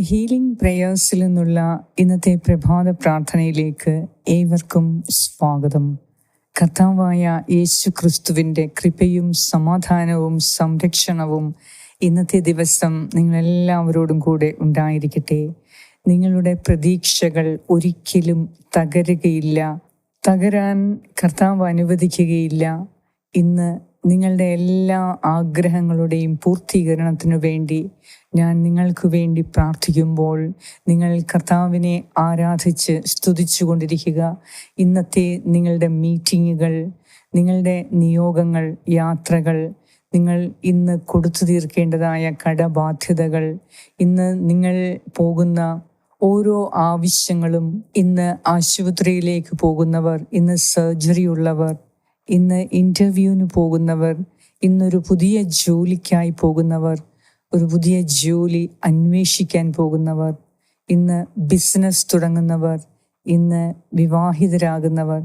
Healing പ്രേയേഴ്സിൽ നിന്നുള്ള ഇന്നത്തെ പ്രഭാത പ്രാർത്ഥനയിലേക്ക് ഏവർക്കും സ്വാഗതം. കർത്താവായ യേശു ക്രിസ്തുവിന്റെ കൃപയും സമാധാനവും സംരക്ഷണവും ഇന്നത്തെ ദിവസം നിങ്ങളെല്ലാവരോടും കൂടെ ഉണ്ടായിരിക്കട്ടെ. നിങ്ങളുടെ പ്രതീക്ഷകൾ ഒരിക്കലും തകരുകയില്ല. തകരാൻ കർത്താവ് അനുവദിക്കുകയില്ല. ഇന്ന് നിങ്ങളുടെ എല്ലാ ആഗ്രഹങ്ങളുടെയും പൂർത്തീകരണത്തിനു വേണ്ടി ഞാൻ നിങ്ങൾക്ക് വേണ്ടി പ്രാർത്ഥിക്കുമ്പോൾ നിങ്ങൾ കർത്താവിനെ ആരാധിച്ച് സ്തുതിച്ചു കൊണ്ടിരിക്കുക. ഇന്നത്തെ നിങ്ങളുടെ മീറ്റിങ്ങുകൾ നിങ്ങളുടെ നിയോഗങ്ങൾ യാത്രകൾ നിങ്ങൾ ഇന്ന് കൊടുത്തു തീർക്കേണ്ടതായ കടബാധ്യതകൾ ഇന്ന് നിങ്ങൾ പോകുന്ന ഓരോ ആവശ്യങ്ങളും ഇന്ന് ആശുപത്രിയിലേക്ക് പോകുന്നവർ ഇന്ന് സർജറി ഉള്ളവർ ഇന്ന് ഇന്റർവ്യൂവിന് പോകുന്നവർ ഇന്നൊരു പുതിയ ജോലിക്കായി പോകുന്നവർ ഒരു പുതിയ ജോലി അന്വേഷിക്കാൻ പോകുന്നവർ ഇന്ന് ബിസിനസ് തുടങ്ങുന്നവർ ഇന്ന് വിവാഹിതരാകുന്നവർ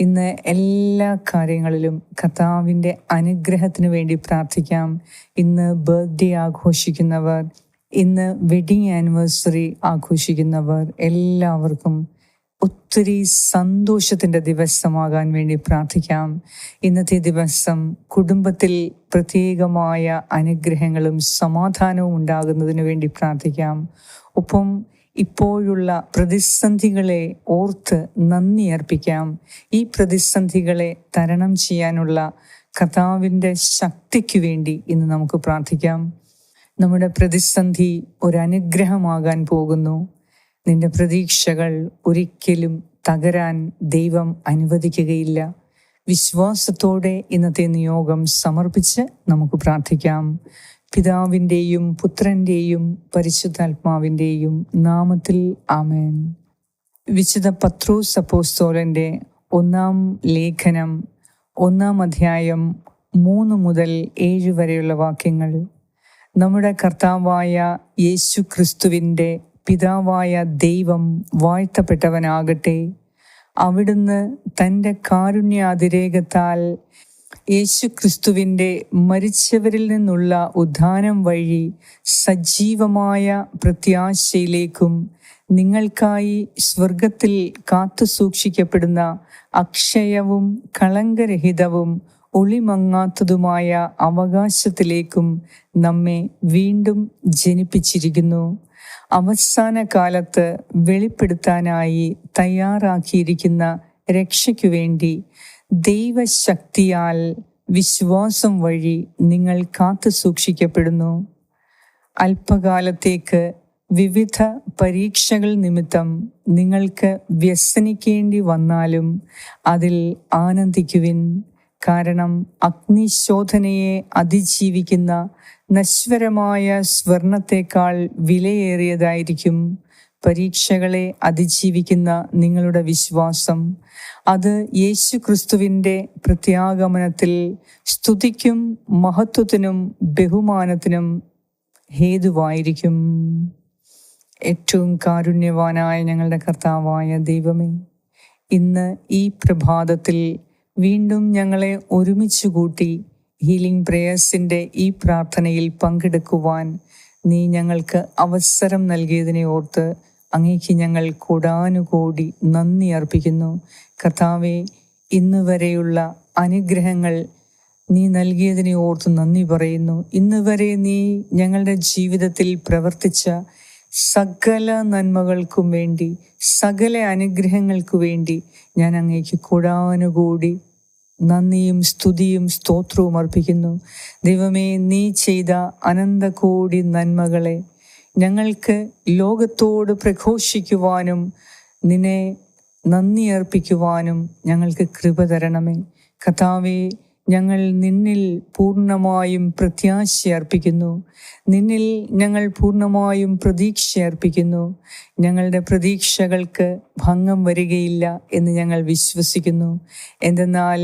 ഇന്ന് എല്ലാ കാര്യങ്ങളിലും കർത്താവിന്റെ അനുഗ്രഹത്തിന് വേണ്ടി പ്രാർത്ഥിക്കാം. ഇന്ന് ബർത്ത്ഡേ ആഘോഷിക്കുന്നവർ ഇന്ന് വെഡിങ് ആനിവേഴ്സറി ആഘോഷിക്കുന്നവർ എല്ലാവർക്കും ഒത്തിരി സന്തോഷത്തിന്റെ ദിവസമാകാൻ വേണ്ടി പ്രാർത്ഥിക്കാം. ഇന്നത്തെ ദിവസം കുടുംബത്തിൽ പ്രത്യേകമായ അനുഗ്രഹങ്ങളും സമാധാനവും ഉണ്ടാകുന്നതിന് വേണ്ടി പ്രാർത്ഥിക്കാം. ഒപ്പം ഇപ്പോഴുള്ള പ്രതിസന്ധികളെ ഓർത്ത് നന്ദി അർപ്പിക്കാം. ഈ പ്രതിസന്ധികളെ തരണം ചെയ്യാനുള്ള കഥാവിന്റെ ശക്തിക്ക് വേണ്ടി ഇന്ന് നമുക്ക് പ്രാർത്ഥിക്കാം. നമ്മുടെ പ്രതിസന്ധി ഒരനുഗ്രഹമാകാൻ പോകുന്നു. നിന്റെ പ്രതീക്ഷകൾ ഒരിക്കലും തകരാൻ ദൈവം അനുവദിക്കുകയില്ല. വിശ്വാസത്തോടെ ഇന്നത്തെ നിയോഗം സമർപ്പിച്ച് നമുക്ക് പ്രാർത്ഥിക്കാം. പിതാവിന്റെയും പുത്രന്റെയും പരിശുദ്ധാത്മാവിന്റെയും നാമത്തിൽ ആമേൻ. വിശുദ്ധ പത്രോസ് സപ്പോസ്തോലന്റെ ഒന്നാം ലേഖനം ഒന്നാം അധ്യായം മൂന്ന് മുതൽ ഏഴ് വരെയുള്ള വാക്യങ്ങൾ. നമ്മുടെ കർത്താവായ യേശു ക്രിസ്തുവിന്റെ പിതാവായ ദൈവം വാഴ്ത്തപ്പെട്ടവനാകട്ടെ. അവിടുന്ന് തന്റെ കാരുണ്യാതിരേകത്താൽ യേശുക്രിസ്തുവിന്റെ മരിച്ചവരിൽ നിന്നുള്ള ഉദ്ധാനം വഴി സജീവമായ പ്രത്യാശയിലേക്കും നിങ്ങൾക്കായി സ്വർഗത്തിൽ കാത്തു സൂക്ഷിക്കപ്പെടുന്ന അക്ഷയവും കളങ്കരഹിതവും ഒളിമങ്ങാത്തതുമായ അവകാശത്തിലേക്കും നമ്മെ വീണ്ടും ജനിപ്പിച്ചിരിക്കുന്നു. അവസാന കാലത്ത് വെളിപ്പെടുത്താനായി തയ്യാറാക്കിയിരിക്കുന്ന രക്ഷയ്ക്കു വേണ്ടി ദൈവശക്തിയാൽ വിശ്വാസം വഴി നിങ്ങൾ കാത്തു സൂക്ഷിക്കപ്പെടുന്നു. അല്പകാലത്തേക്ക് വിവിധ പരീക്ഷകൾ നിമിത്തം നിങ്ങൾക്ക് വ്യസനിക്കേണ്ടി വന്നാലും അതിൽ ആനന്ദിക്കുവിൻ. കാരണം അഗ്നിശോധനയെ അതിജീവിക്കുന്ന നശ്വരമായ സ്വർണത്തെക്കാൾ വിലയേറിയതായിരിക്കും പരീക്ഷകളെ അതിജീവിക്കുന്ന നിങ്ങളുടെ വിശ്വാസം. അത് യേശു ക്രിസ്തുവിന്റെ പ്രത്യാഗമനത്തിൽ സ്തുതിക്കും മഹത്വത്തിനും ബഹുമാനത്തിനും ഹേതുവായിരിക്കും. ഏറ്റവും കാരുണ്യവാനായ ഞങ്ങളുടെ കർത്താവായ ദൈവമേ ഇന്ന് ഈ പ്രഭാതത്തിൽ വീണ്ടും ഞങ്ങളെ ഒരുമിച്ച് കൂട്ടി ഹീലിംഗ് പ്രേയേഴ്സിന്റെ ഈ പ്രാർത്ഥനയിൽ പങ്കെടുക്കുവാൻ നീ ഞങ്ങൾക്ക് അവസരം നൽകിയതിനെ ഓർത്ത് അങ്ങേക്ക് ഞങ്ങൾ കൂടാനുകൂടി നന്ദി അർപ്പിക്കുന്നു. കർത്താവെ ഇന്ന് വരെയുള്ള അനുഗ്രഹങ്ങൾ നീ നൽകിയതിനെ ഓർത്ത് നന്ദി പറയുന്നു. ഇന്ന് വരെ നീ ഞങ്ങളുടെ ജീവിതത്തിൽ പ്രവർത്തിച്ച സകല നന്മകൾക്കും വേണ്ടി സകല അനുഗ്രഹങ്ങൾക്കു വേണ്ടി ഞാൻ അങ്ങേക്ക് കൂടാനുകൂടി നന്ദിയും സ്തുതിയും സ്തോത്രവും അർപ്പിക്കുന്നു. ദൈവമേ നീ ചെയ്ത അനന്തകോടി നന്മകളെ ഞങ്ങൾക്ക് ലോകത്തോട് പ്രഘോഷിക്കുവാനും നിന്നെ നന്ദി അർപ്പിക്കുവാനും ഞങ്ങൾക്ക് കൃപ തരണമേ. കഥാവേ ഞങ്ങൾ നിന്നിൽ പൂർണമായും പ്രത്യാശ അർപ്പിക്കുന്നു. നിന്നിൽ ഞങ്ങൾ പൂർണമായും പ്രതീക്ഷ അർപ്പിക്കുന്നു. ഞങ്ങളുടെ പ്രതീക്ഷകൾക്ക് ഭംഗം വരികയില്ല എന്ന് ഞങ്ങൾ വിശ്വസിക്കുന്നു. എന്തെന്നാൽ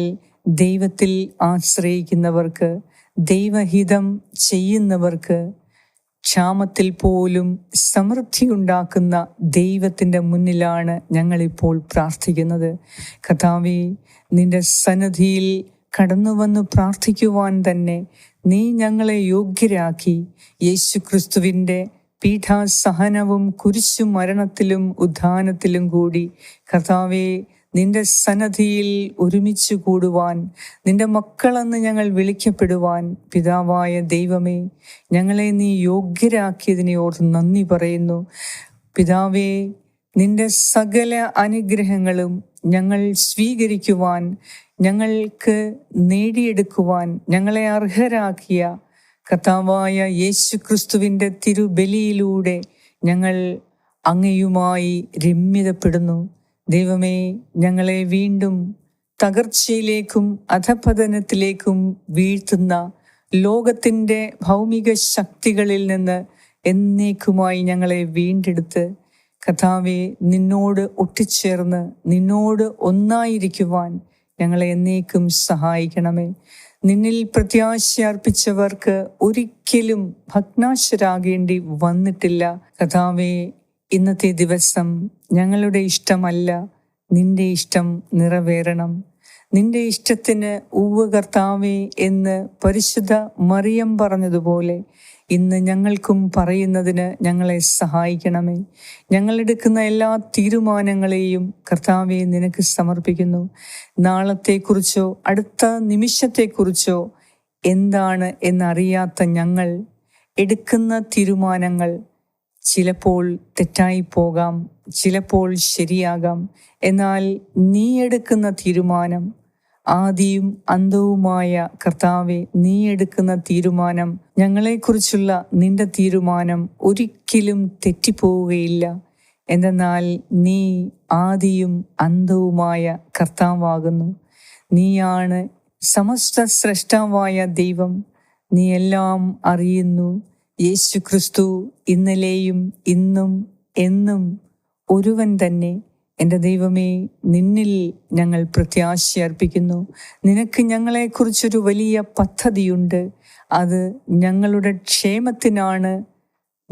ദൈവത്തിൽ ആശ്രയിക്കുന്നവർക്ക് ദൈവഹിതം ചെയ്യുന്നവർക്ക് ക്ഷാമത്തിൽ പോലും സമൃദ്ധി ഉണ്ടാക്കുന്ന ദൈവത്തിന്റെ മുന്നിലാണ് ഞങ്ങളിപ്പോൾ പ്രാർത്ഥിക്കുന്നത്. കഥാവി നിന്റെ സന്നദ്ധിയിൽ കടന്നു വന്ന് പ്രാർത്ഥിക്കുവാൻ തന്നെ നീ ഞങ്ങളെ യോഗ്യരാക്കി. യേശുക്രിസ്തുവിന്റെ പീഠാസഹനവും കുരിശു മരണത്തിലും ഉദ്ധാനത്തിലും കൂടി കർത്താവെ നിന്റെ സന്നദ്ധിയിൽ ഒരുമിച്ച് കൂടുവാൻ നിന്റെ മക്കളെന്ന് ഞങ്ങൾ വിളിക്കപ്പെടുവാൻ പിതാവായ ദൈവമേ ഞങ്ങളെ നീ യോഗ്യരാക്കിയതിനെ ഓർത്ത് നന്ദി പറയുന്നു. പിതാവേ നിന്റെ സകല അനുഗ്രഹങ്ങളും ഞങ്ങൾ സ്വീകരിക്കുവാൻ ഞങ്ങൾക്ക് നേടിയെടുക്കുവാൻ ഞങ്ങളെ അർഹരാക്കിയ കഥാവായ യേശു ക്രിസ്തുവിന്റെ തിരുബലിയിലൂടെ ഞങ്ങൾ അങ്ങയുമായി രമ്യതപ്പെടുന്നു. ദൈവമേ ഞങ്ങളെ വീണ്ടും തകർച്ചയിലേക്കും അധപതനത്തിലേക്കും വീഴ്ത്തുന്ന ലോകത്തിന്റെ ഭൗമിക ശക്തികളിൽ നിന്ന് എന്നേക്കുമായി ഞങ്ങളെ വീണ്ടെടുത്ത് കഥാവെ നിന്നോട് ഒട്ടിച്ചേർന്ന് നിന്നോട് ഒന്നായിരിക്കുവാൻ ഞങ്ങളെ എന്നേക്കും സഹായിക്കണമേ. നിന്നിൽ പ്രത്യാശ അർപ്പിച്ചവർക്ക് ഒരിക്കലും ഭഗ്നാശരാകേണ്ടി വന്നിട്ടില്ല. കഥാവെ ഇന്നത്തെ ദിവസം ഞങ്ങളുടെ ഇഷ്ടമല്ല. നിന്റെ ഇഷ്ടം നിറവേറണം. നിന്റെ ഇഷ്ടത്തിന് ഉവ്വ് കർത്താവേ എന്ന് പരിശുദ്ധ മറിയം പറഞ്ഞതുപോലെ ഇന്ന് ഞങ്ങൾക്കും പറയുന്നതിന് ഞങ്ങളെ സഹായിക്കണമേ. ഞങ്ങൾ എടുക്കുന്ന എല്ലാ തീരുമാനങ്ങളെയും കർത്താവെ നിനക്ക് സമർപ്പിക്കുന്നു. നാളത്തെക്കുറിച്ചോ അടുത്ത നിമിഷത്തെക്കുറിച്ചോ എന്താണ് എന്നറിയാത്ത ഞങ്ങൾ എടുക്കുന്ന തീരുമാനങ്ങൾ ചിലപ്പോൾ തെറ്റായി പോകാം ചിലപ്പോൾ ശരിയാകാം. എന്നാൽ നീ എടുക്കുന്ന തീരുമാനം ആദിയും അന്തവുമായ കർത്താവെ നീ എടുക്കുന്ന തീരുമാനം ഞങ്ങളെക്കുറിച്ചുള്ള നിന്റെ തീരുമാനം ഒരിക്കലും തെറ്റിപ്പോവുകയില്ല. എന്തെന്നാൽ നീ ആദിയും അന്തവുമായ കർത്താവാകുന്നു. നീയാണ് സമസ്ത സ്രഷ്ടാവായ ദൈവം. നീ എല്ലാം അറിയുന്നു. യേശു ക്രിസ്തു ഇന്നലെയും ഇന്നും എന്നും ഒരുവൻ തന്നെ. എന്റെ ദൈവമേ നിന്നിൽ ഞങ്ങൾ പ്രത്യാശ അർപ്പിക്കുന്നു. നിനക്ക് ഞങ്ങളെക്കുറിച്ചൊരു വലിയ പദ്ധതിയുണ്ട്. അത് ഞങ്ങളുടെ ക്ഷേമത്തിനാണ്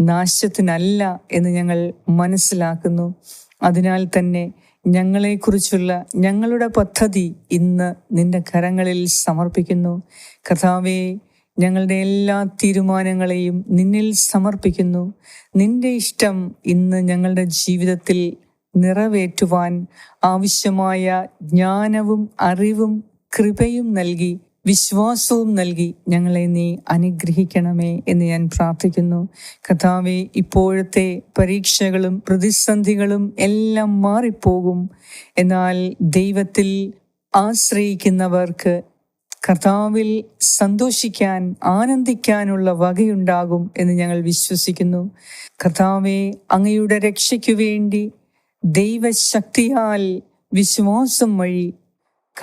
നാശത്തിനല്ല എന്ന് ഞങ്ങൾ മനസ്സിലാക്കുന്നു. അതിനാൽ തന്നെ ഞങ്ങളെക്കുറിച്ചുള്ള ഞങ്ങളുടെ പദ്ധതി ഇന്ന് നിന്റെ കരങ്ങളിൽ സമർപ്പിക്കുന്നു. കഥാവേ ഞങ്ങളുടെ എല്ലാ തീരുമാനങ്ങളെയും നിന്നിൽ സമർപ്പിക്കുന്നു. നിന്റെ ഇഷ്ടം ഇന്ന് ഞങ്ങളുടെ ജീവിതത്തിൽ നിറവേറ്റുവാൻ ആവശ്യമായ ജ്ഞാനവും അറിവും കൃപയും നൽകി വിശ്വാസവും നൽകി ഞങ്ങളെ നീ അനുഗ്രഹിക്കണമേ എന്ന് ഞാൻ പ്രാർത്ഥിക്കുന്നു. കഥാവെ ഇപ്പോഴത്തെ പരീക്ഷകളും പ്രതിസന്ധികളും എല്ലാം മാറിപ്പോകും. എന്നാൽ ദൈവത്തിൽ ആശ്രയിക്കുന്നവർക്ക് കർത്താവിൽ സന്തോഷിക്കാൻ ആനന്ദിക്കാനുള്ള വകയുണ്ടാകും എന്ന് ഞങ്ങൾ വിശ്വസിക്കുന്നു. കർത്താവെ അങ്ങയുടെ രക്ഷയ്ക്കു വേണ്ടി ദൈവശക്തിയാൽ വിശ്വാസം വഴി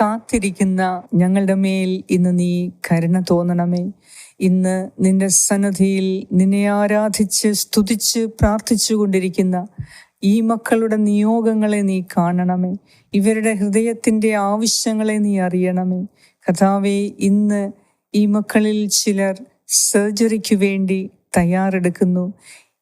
കാത്തിരിക്കുന്ന ഞങ്ങളുടെ മേൽ ഇന്ന് നീ കരുണ തോന്നണമേ. ഇന്ന് നിന്റെ സന്നദ്ധിയിൽ നിന്നെ ആരാധിച്ച് സ്തുതിച്ച് പ്രാർത്ഥിച്ചു കൊണ്ടിരിക്കുന്ന ഈ മക്കളുടെ നിയോഗങ്ങളെ നീ കാണണമേ. ഇവരുടെ ഹൃദയത്തിന്റെ ആവശ്യങ്ങളെ നീ അറിയണമേ. കഥാവെ ഇന്ന് ഈ മക്കളിൽ ചിലർ സർജറിക്ക് വേണ്ടി തയ്യാറെടുക്കുന്നു.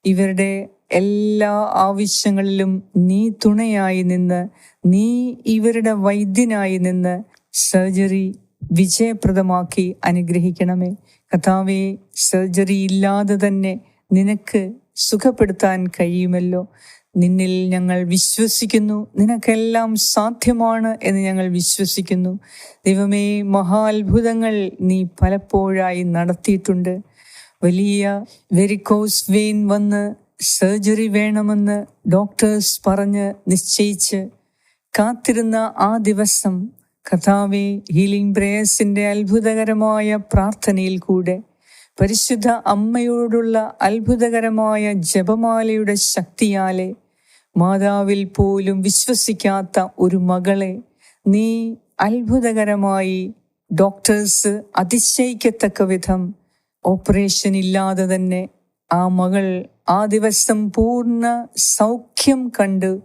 ഇവരുടെ എല്ലാ ആവശ്യങ്ങളിലും നീ തുണയായി നിന്ന് നീ ഇവരുടെ വൈദ്യനായി നിന്ന് സർജറി വിജയപ്രദമാക്കി അനുഗ്രഹിക്കണമേ. കഥാവെ സർജറി ഇല്ലാതെ തന്നെ നിനക്ക് സുഖപ്പെടുത്താൻ കഴിയുമല്ലോ. നിന്നിൽ ഞങ്ങൾ വിശ്വസിക്കുന്നു. നിനക്കെല്ലാം സാധ്യമാണ് എന്ന് ഞങ്ങൾ വിശ്വസിക്കുന്നു. ദൈവമേ മഹാത്ഭുതങ്ങൾ നീ പലപ്പോഴായി നടത്തിയിട്ടുണ്ട്. വലിയ വെരിക്കോസ് വെയിൻ വന്ന് സർജറി വേണമെന്ന് ഡോക്ടേഴ്സ് പറഞ്ഞ് നിശ്ചയിച്ച് കാത്തിരുന്ന ആ ദിവസം കഥാവി ഹീലിംഗ് പ്രേയേഴ്സിന്റെ അത്ഭുതകരമായ പ്രാർത്ഥനയിൽ കൂടെ പരിശുദ്ധ അമ്മയോടുള്ള അത്ഭുതകരമായ ജപമാലയുടെ ശക്തിയാലെ മാതാവിൽ പോലും വിശ്വസിക്കാത്ത ഒരു മകളെ നീ അത്ഭുതകരമായി ഡോക്ടേഴ്സ് അതിശയിക്കത്തക്ക വിധം ഓപ്പറേഷൻ ഇല്ലാതെ തന്നെ ആ മകൾ ആ ദിവസം പൂർണ സൗഖ്യം കണ്ട്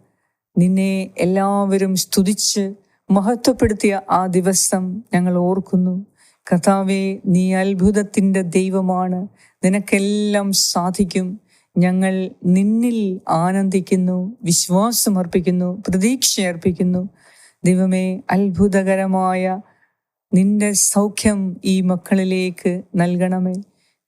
നിന്നെ എല്ലാവരും സ്തുതിച്ച് മഹത്വപ്പെടുത്തിയ ആ ദിവസം ഞങ്ങൾ ഓർക്കുന്നു. കഥാവെ നീ അത്ഭുതത്തിന്റെ ദൈവമാണ്. നിനക്കെല്ലാം സാധിക്കും. ഞങ്ങൾ നിന്നിൽ ആനന്ദിക്കുന്നു വിശ്വാസമർപ്പിക്കുന്നു പ്രതീക്ഷ അർപ്പിക്കുന്നു. ദൈവമേ അത്ഭുതകരമായ നിന്റെ സൗഖ്യം ഈ മക്കളിലേക്ക് നൽകണമേ.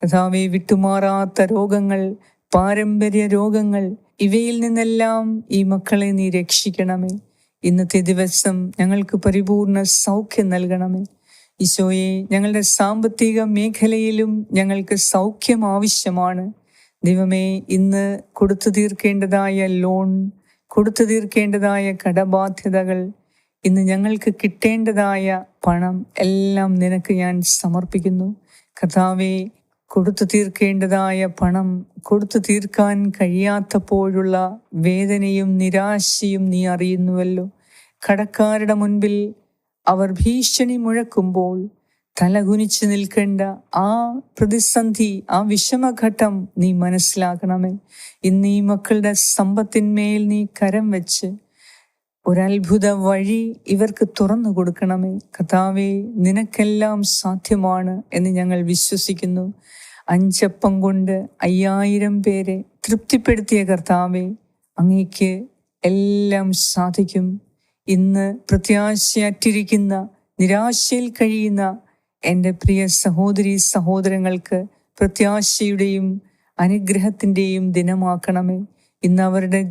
കഥാവെ വിട്ടുമാറാത്ത രോഗങ്ങൾ പാരമ്പര്യ രോഗങ്ങൾ ഇവയിൽ നിന്നെല്ലാം ഈ മക്കളെ നീ രക്ഷിക്കണമേ. ഇന്നത്തെ ദിവസം ഞങ്ങൾക്ക് പരിപൂർണ സൗഖ്യം നൽകണമേ. ഈശോയെ ഞങ്ങളുടെ സാമ്പത്തിക മേഖലയിലും ഞങ്ങൾക്ക് സൗഖ്യം ആവശ്യമാണ്. ദൈവമേ ഇന്ന് കൊടുത്തു തീർക്കേണ്ടതായ ലോൺ കൊടുത്തു തീർക്കേണ്ടതായ കടബാധ്യതകൾ ഇന്ന് ഞങ്ങൾക്ക് കിട്ടേണ്ടതായ പണം എല്ലാം നിനക്ക് ഞാൻ സമർപ്പിക്കുന്നു. കഥാവെ കൊടുത്തു തീർക്കേണ്ടതായ പണം കൊടുത്തു തീർക്കാൻ കഴിയാത്തപ്പോഴുള്ള വേദനയും നിരാശയും നീ അറിയുന്നുവല്ലോ. കടക്കാരുടെ മുൻപിൽ അവർ ഭീഷണി മുഴക്കുമ്പോൾ തലകുനിച്ച് നിൽക്കേണ്ട ആ പ്രതിസന്ധി ആ വിഷമഘട്ടം നീ മനസ്സിലാക്കണമേ. ഇന്ന് ഈ മക്കളുടെ സമ്പത്തിന്മേൽ നീ കരം വെച്ച് ഒരത്ഭുത വഴി ഇവർക്ക് തുറന്നു കൊടുക്കണമേ. കഥാവേ നിനക്കെല്ലാം സാധ്യമാണ് എന്ന് ഞങ്ങൾ വിശ്വസിക്കുന്നു. അഞ്ചപ്പം കൊണ്ട് അയ്യായിരം പേരെ തൃപ്തിപ്പെടുത്തിയ കർത്താവെ അങ്ങേക്ക് എല്ലാം സാധിക്കും. ഇന്ന് പ്രത്യാശയറ്റിരിക്കുന്ന നിരാശയിൽ കഴിയുന്ന എന്റെ പ്രിയ സഹോദരി സഹോദരങ്ങൾക്ക് പ്രത്യാശയുടെയും അനുഗ്രഹത്തിന്റെയും ദിനമാക്കണമേ. ഇന്ന് അവരുടെ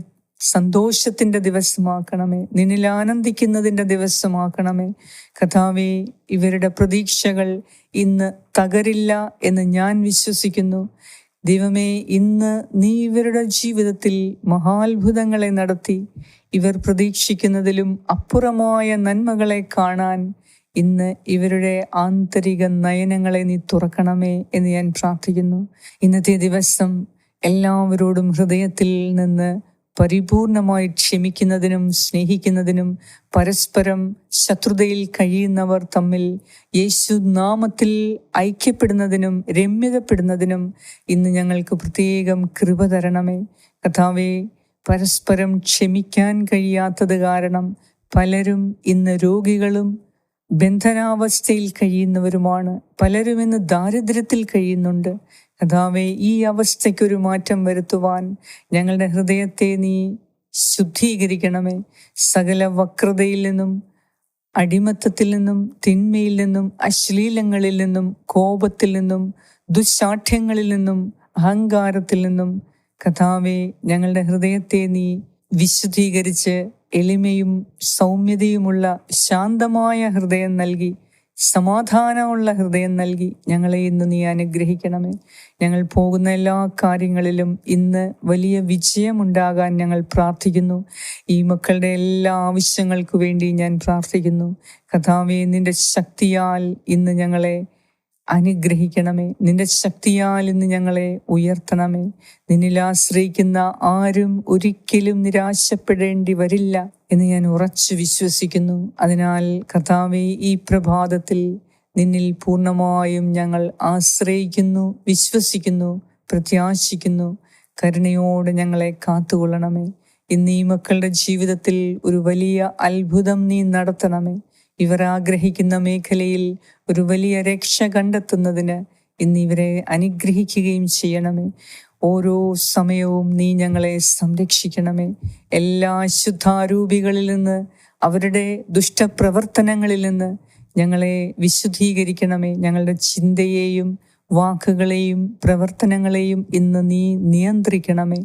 സന്തോഷത്തിന്റെ ദിവസമാക്കണമേ. നിന്നിൽ ആനന്ദിക്കുന്നതിന്റെ ദിവസമാക്കണമേ. കഥാവെ ഇവരുടെ പ്രതീക്ഷകൾ ഇന്ന് തകരില്ല എന്ന് ഞാൻ വിശ്വസിക്കുന്നു. ദൈവമേ ഇന്ന് നീ ഇവരുടെ ജീവിതത്തിൽ മഹാത്ഭുതങ്ങളെ നടത്തി. ഇവർ പ്രതീക്ഷിക്കുന്നതിലും അപ്പുറമായ നന്മകളെ കാണാൻ ഇന്ന് ഇവരുടെ ആന്തരിക നയനങ്ങളെ നീ തുറക്കണമേ എന്ന് ഞാൻ പ്രാർത്ഥിക്കുന്നു. ഇന്നത്തെ ദിവസം എല്ലാവരോടും ഹൃദയത്തിൽ നിന്ന് പരിപൂർണമായി ക്ഷമിക്കുന്നതിനും സ്നേഹിക്കുന്നതിനും പരസ്പരം ശത്രുതയിൽ കഴിയുന്നവർ തമ്മിൽ യേശു നാമത്തിൽ ഐക്യപ്പെടുന്നതിനും രമ്യതപ്പെടുന്നതിനും ഇന്ന് ഞങ്ങൾക്ക് പ്രത്യേകം കൃപ തരണമേ. കഥാവെ പരസ്പരം ക്ഷമിക്കാൻ കഴിയാത്തത് കാരണം പലരും ഇന്ന് രോഗികളും ബന്ധനാവസ്ഥയിൽ കഴിയുന്നവരുമാണ്. പലരും ഇന്ന് ദാരിദ്ര്യത്തിൽ കഴിയുന്നുണ്ട്. കഥാവെ ഈ അവസ്ഥയ്ക്കൊരു മാറ്റം വരുത്തുവാൻ ഞങ്ങളുടെ ഹൃദയത്തെ നീ ശുദ്ധീകരിക്കണമേ. സകല വക്രതയിൽ നിന്നും അടിമത്തത്തിൽ നിന്നും തിന്മയിൽ നിന്നും അശ്ലീലങ്ങളിൽ നിന്നും കോപത്തിൽ നിന്നും ദുശാഠ്യങ്ങളിൽ നിന്നും അഹങ്കാരത്തിൽ നിന്നും കഥാവെ ഞങ്ങളുടെ ഹൃദയത്തെ നീ വിശുദ്ധീകരിച്ച് എളിമയും സൗമ്യതയുമുള്ള ശാന്തമായ ഹൃദയം നൽകി. സമാധാനമുള്ള ഹൃദയം നൽകി ഞങ്ങളെ ഇന്ന് നീ അനുഗ്രഹിക്കണമേ. ഞങ്ങൾ പോകുന്ന എല്ലാ കാര്യങ്ങളിലും ഇന്ന് വലിയ വിജയമുണ്ടാകാൻ ഞങ്ങൾ പ്രാർത്ഥിക്കുന്നു. ഈ മക്കളുടെ എല്ലാ ആവശ്യങ്ങൾക്കു വേണ്ടി ഞാൻ പ്രാർത്ഥിക്കുന്നു. കഥാവേ നിന്റെ ശക്തിയാൽ ഇന്ന് ഞങ്ങളെ അനുഗ്രഹിക്കണമേ. നിന്റെ ശക്തിയാൽ ഇന്ന് ഞങ്ങളെ ഉയർത്തണമേ. നിന്നിൽ ആശ്രയിക്കുന്ന ആരും ഒരിക്കലും നിരാശപ്പെടേണ്ടി വരില്ല എന്ന് ഞാൻ ഉറച്ചു വിശ്വസിക്കുന്നു. അതിനാൽ കഥാവെ ഈ പ്രഭാതത്തിൽ നിന്നിൽ പൂർണമായും ഞങ്ങൾ ആശ്രയിക്കുന്നു വിശ്വസിക്കുന്നു പ്രത്യാശിക്കുന്നു. കരുണയോടെ ഞങ്ങളെ കാത്തുകൊള്ളണമേ. ഇന്ന് ഈ മക്കളുടെ ജീവിതത്തിൽ ഒരു വലിയ അത്ഭുതം നീ നടത്തണമേ. ഇവർ ആഗ്രഹിക്കുന്ന മേഖലയിൽ ഒരു വലിയ രക്ഷ കണ്ടെത്തുന്നതിന് ഇന്ന് ഇവരെ അനുഗ്രഹിക്കുകയും ചെയ്യണമേ. ഓരോ സമയവും നീ ഞങ്ങളെ സംരക്ഷിക്കണമേ. എല്ലാ ശുദ്ധാരൂപികളിൽ നിന്ന് അവരുടെ ദുഷ്ടപ്രവർത്തനങ്ങളിൽ നിന്ന് ഞങ്ങളെ വിശുദ്ധീകരിക്കണമേ. ഞങ്ങളുടെ ചിന്തയെയും വാക്കുകളെയും പ്രവർത്തനങ്ങളെയും ഇന്ന് നീ നിയന്ത്രിക്കണമേ.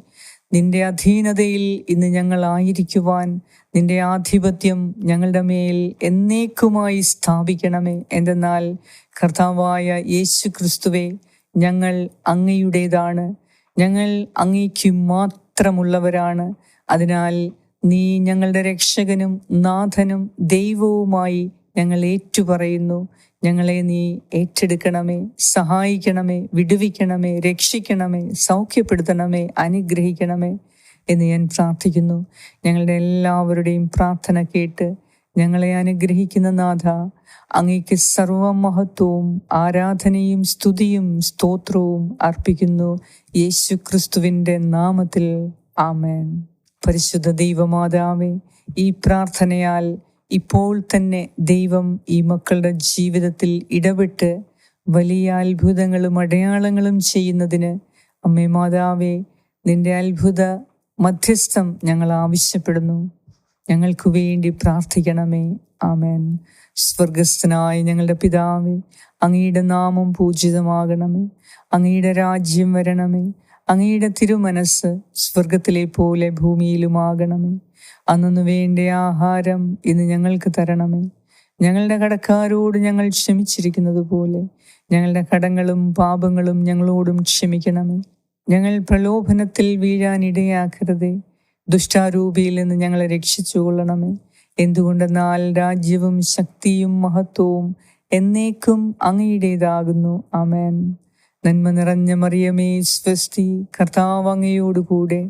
നിന്റെ അധീനതയിൽ ഇന്ന് ഞങ്ങൾ ആയിരിക്കുവാൻ നിന്റെ ആധിപത്യം ഞങ്ങളുടെ മേൽ എന്നേക്കുമായി സ്ഥാപിക്കണമേ. എന്തെന്നാൽ കർത്താവായ യേശു ക്രിസ്തുവെ ഞങ്ങൾ അങ്ങയുടേതാണ്. ഞങ്ങൾ അങ്ങയ്ക്ക് മാത്രമുള്ളവരാണ്. അതിനാൽ നീ ഞങ്ങളുടെ രക്ഷകനും നാഥനും ദൈവവുമായി ഞങ്ങൾ ഏറ്റുപറയുന്നു. ഞങ്ങളെ നീ ഏറ്റെടുക്കണമേ സഹായിക്കണമേ വിടുവിക്കണമേ രക്ഷിക്കണമേ സൗഖ്യപ്പെടുത്തണമേ അനുഗ്രഹിക്കണമേ എന്ന് ഞാൻ പ്രാർത്ഥിക്കുന്നു. ഞങ്ങളുടെ എല്ലാവരുടെയും പ്രാർത്ഥന കേട്ട് ഞങ്ങളെ അനുഗ്രഹിക്കുന്ന നാഥ അങ്ങയ്ക്ക് സർവമഹത്വവും ആരാധനയും സ്തുതിയും സ്തോത്രവും അർപ്പിക്കുന്നു. യേശു ക്രിസ്തുവിന്റെ നാമത്തിൽ ആമേൻ. പരിശുദ്ധ ദൈവമാതാവേ ഈ പ്രാർത്ഥനയാൽ ഇപ്പോൾ തന്നെ ദൈവം ഈ മക്കളുടെ ജീവിതത്തിൽ ഇടപെട്ട് വലിയ അത്ഭുതങ്ങളും അടയാളങ്ങളും ചെയ്യുന്നതിന് അമ്മേ മാതാവേ നിന്റെ അത്ഭുത മധ്യസ്ഥം ഞങ്ങൾ ആവശ്യപ്പെടുന്നു. ഞങ്ങൾക്ക് വേണ്ടി പ്രാർത്ഥിക്കണമേ. ആമേൻ. സ്വർഗസ്ഥനായ ഞങ്ങളുടെ പിതാവേ അങ്ങയുടെ നാമം പൂജിതമാകണമേ. അങ്ങയുടെ രാജ്യം വരണമേ. അങ്ങയുടെ തിരുമനസ് സ്വർഗത്തിലെ പോലെ ഭൂമിയിലുമാകണമേ. അന്നു വേണ്ട ആഹാരം ഇന്ന് ഞങ്ങൾക്ക് തരണമേ. ഞങ്ങളുടെ കടക്കാരോട് ഞങ്ങൾ ക്ഷമിച്ചിരിക്കുന്നത് പോലെ ഞങ്ങളുടെ കടങ്ങളും പാപങ്ങളും ഞങ്ങളോടും ക്ഷമിക്കണമേ. ഞങ്ങൾ പ്രലോഭനത്തിൽ വീഴാനിടയാക്കരുതേ ദുഷ്ടാരൂപിയിൽ നിന്ന് ഞങ്ങളെ രക്ഷിച്ചുകൊള്ളണമേ എന്തുകൊണ്ടെന്നാൽ രാജ്യവും ശക്തിയും മഹത്വവും എന്നേക്കും അങ്ങയുടേതാകുന്നു. അമേൻ നന്മ നിറഞ്ഞ മറിയമേ സ്വസ്തി കർത്താവ് അങ്ങയോടുകൂടെ.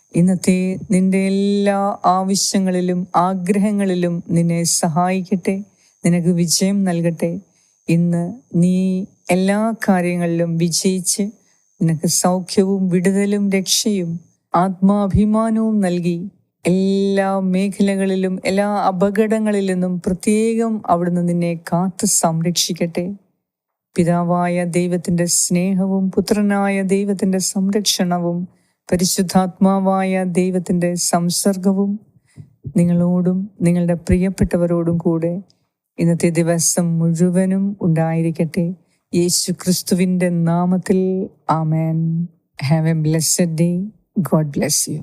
ഇന്നത്തെ നിന്റെ എല്ലാ ആവശ്യങ്ങളിലും ആഗ്രഹങ്ങളിലും നിന്നെ സഹായിക്കട്ടെ നിനക്ക് വിജയം നൽകട്ടെ. ഇന്ന് നീ എല്ലാ കാര്യങ്ങളിലും വിജയിച്ച് നിനക്ക് സൗഖ്യവും വിടുതലും രക്ഷയും ആത്മാഭിമാനവും നൽകി എല്ലാ മേഖലകളിലും എല്ലാ അപകടങ്ങളിൽ നിന്നും പ്രത്യേകം അവിടുന്ന് നിന്നെ കാത്തു സംരക്ഷിക്കട്ടെ. പിതാവായ ദൈവത്തിന്റെ സ്നേഹവും പുത്രനായ ദൈവത്തിന്റെ സംരക്ഷണവും പരിശുദ്ധാത്മാവായ ദൈവത്തിന്റെ സംസർഗവും നിങ്ങളോടും നിങ്ങളുടെ പ്രിയപ്പെട്ടവരോടും കൂടെ ഇന്നത്തെ ദിവസം മുഴുവനും ഉണ്ടായിരിക്കട്ടെ. യേശു ക്രിസ്തുവിന്റെ നാമത്തിൽ ആമേൻ. Have a blessed day. God bless you.